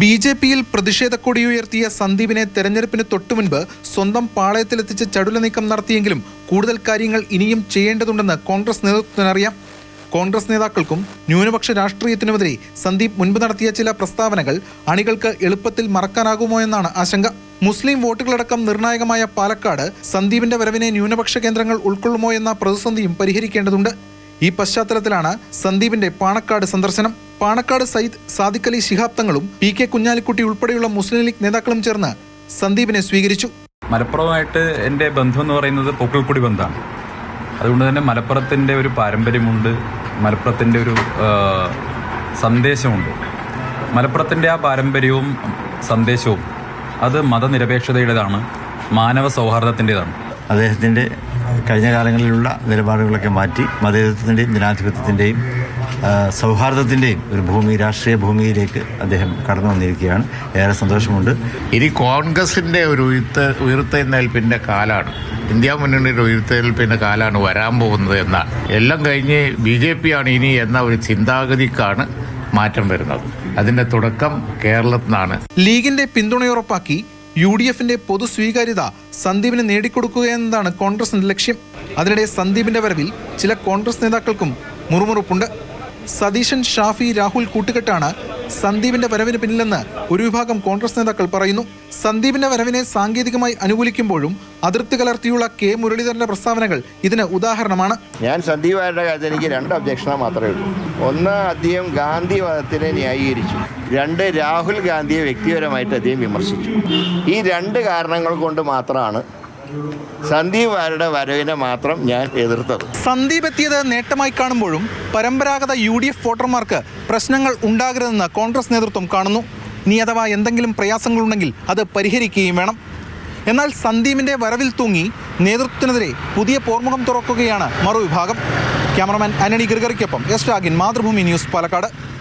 B J പിയിൽ പ്രതിഷേധക്കൊടിയുയർത്തിയ സന്ദീപിനെ തെരഞ്ഞെടുപ്പിന് തൊട്ടുമുൻപ് സ്വന്തം പാളയത്തിലെത്തിച്ച് ചടുല നീക്കം നടത്തിയെങ്കിലും കൂടുതൽ കാര്യങ്ങൾ ഇനിയും ചെയ്യേണ്ടതുണ്ടെന്ന് കോൺഗ്രസ് നേതൃത്വത്തിനറിയാം. കോൺഗ്രസ് നേതാക്കൾക്കും ന്യൂനപക്ഷ രാഷ്ട്രീയത്തിനുമെതിരെ സന്ദീപ് മുൻപ് നടത്തിയ ചില പ്രസ്താവനകൾ അണികൾക്ക് എളുപ്പത്തിൽ മറക്കാനാകുമോ എന്നാണ് ആശങ്ക. മുസ്ലിം വോട്ടുകളടക്കം നിർണായകമായ പാലക്കാട് സന്ദീപിന്റെ വരവിനെ ന്യൂനപക്ഷ കേന്ദ്രങ്ങൾ ഉൾക്കൊള്ളുമോ എന്ന പ്രതിസന്ധിയും പരിഹരിക്കേണ്ടതുണ്ട്. ഈ പശ്ചാത്തലത്തിലാണ് സന്ദീപിന്റെ പാണക്കാട് സന്ദർശനം. പാണക്കാട് സയ്യിദ് സാദിഖ് അലി ശിഹാബ് തങ്ങളും പി കെ കുഞ്ഞാലിക്കുട്ടി ഉൾപ്പെടെയുള്ള മുസ്ലിം ലീഗ് നേതാക്കളും ചേർന്ന് സന്ദീപിനെ സ്വീകരിച്ചു. മലപ്പുറമായിട്ട് എന്റെ ബന്ധം എന്ന് പറയുന്നത് പൊക്കിൾക്കുടി ബന്ധമാണ്. അതുകൊണ്ട് തന്നെ മലപ്പുറത്തിന്റെ ഒരു പാരമ്പര്യമുണ്ട് മലപ്പുറത്തിന്റെ ഒരു സന്ദേശമുണ്ട്. മലപ്പുറത്തിന്റെ ആ പാരമ്പര്യവും സന്ദേശവും അത് മതനിരപേക്ഷതയുടേതാണ് മാനവ സൗഹാർദ്ദത്തിന്റെതാണ്. അദ്ദേഹത്തിന്റെ കഴിഞ്ഞ കാലങ്ങളിലുള്ള നിലപാടുകളൊക്കെ മാറ്റി മതേതത്വത്തിന്റെയും ജനാധിപത്യത്തിന്റെയും സൗഹാർദ്ദത്തിന്റെയും ഒരു ഭൂമി രാഷ്ട്രീയ ഭൂമിയിലേക്ക് അദ്ദേഹം കടന്നു വന്നിരിക്കുകയാണ്. ഏറെ സന്തോഷമുണ്ട്. ഇനി കോൺഗ്രസിന്റെ ഒരു ഉയർത്ത ഉയർത്തെഴുന്നേൽപ്പിന്റെ കാലാണ് ഇന്ത്യ മുന്നണിയുടെ ഉയർത്തെഴുന്നേൽപ്പിന്റെ കാലാണ് വരാൻ പോകുന്നത് എന്നാണ് എല്ലാം കഴിഞ്ഞ് ബി ജെ പി ആണ് ഇനി എന്ന ഒരു ചിന്താഗതിക്കാണ് മാറ്റം വരുന്നത്. അതിന്റെ തുടക്കം കേരളത്തിൽ നിന്നാണ്. ലീഗിന്റെ പിന്തുണയുറപ്പാക്കി യു ഡി എഫിന്റെ പൊതു സ്വീകാര്യത സന്ദീപിന് നേടിക്കൊടുക്കുക എന്നതാണ് കോൺഗ്രസിന്റെ ലക്ഷ്യം. അതിനിടെ സന്ദീപിന്റെ വരവിൽ ചില കോൺഗ്രസ് നേതാക്കൾക്കും മുറുമുറുപ്പുണ്ട്. സതീശൻ ഷാഫി രാഹുൽ കൂട്ടുകെട്ടാണ് സന്ദീപിന്റെ വരവിന് പിന്നിലെന്ന് ഒരു വിഭാഗം കോൺഗ്രസ് നേതാക്കൾ പറയുന്നു. സന്ദീപിന്റെ വരവിനെ സാങ്കേതികമായി അനുകൂലിക്കുമ്പോഴും അതിർത്തി കലർത്തിയുള്ള കെ. മുരളീധരന്റെ പ്രസ്താവനകൾ ഇതിന് ഉദാഹരണമാണ്. ഞാൻ സന്ദീപാരുടെ കാര്യത്തിൽ എനിക്ക് രണ്ട് ഒബ്ജക്ഷനാണ് മാത്രമേ ഉള്ളൂ. ഒന്ന് അദ്ദേഹം ഗാന്ധിവാദത്തിനെ ന്യായീകരിച്ചു. രണ്ട് രാഹുൽ ഗാന്ധിയെ വ്യക്തിപരമായിട്ട് അദ്ദേഹം വിമർശിച്ചു. ഈ രണ്ട് കാരണങ്ങൾ കൊണ്ട് മാത്രമാണ് സന്ദീപാരുടെ വരവിനെ മാത്രം ഞാൻ എതിർത്തത്. സന്ദീപ് എത്തിയത് നേട്ടമായി കാണുമ്പോഴും പരമ്പരാഗത യു ഡി എഫ് വോട്ടർമാർക്ക് പ്രശ്നങ്ങൾ ഉണ്ടാകരുതെന്ന് കോൺഗ്രസ് നേതൃത്വം കാണുന്നു. ഇനി അഥവാ എന്തെങ്കിലും പ്രയാസങ്ങളുണ്ടെങ്കിൽ അത് പരിഹരിക്കുകയും വേണം. എന്നാൽ സന്ദീപിന്റെ വരവിൽ തൂങ്ങി നേതൃത്വത്തിനെതിരെ പുതിയ പോർമുഖം തുറക്കുകയാണ് മറുവിഭാഗം. ക്യാമറമാൻ ആന്റണി ഗിർഗറിക്കൊപ്പം എസ് രാഗിൻ മാതൃഭൂമി ന്യൂസ് പാലക്കാട്.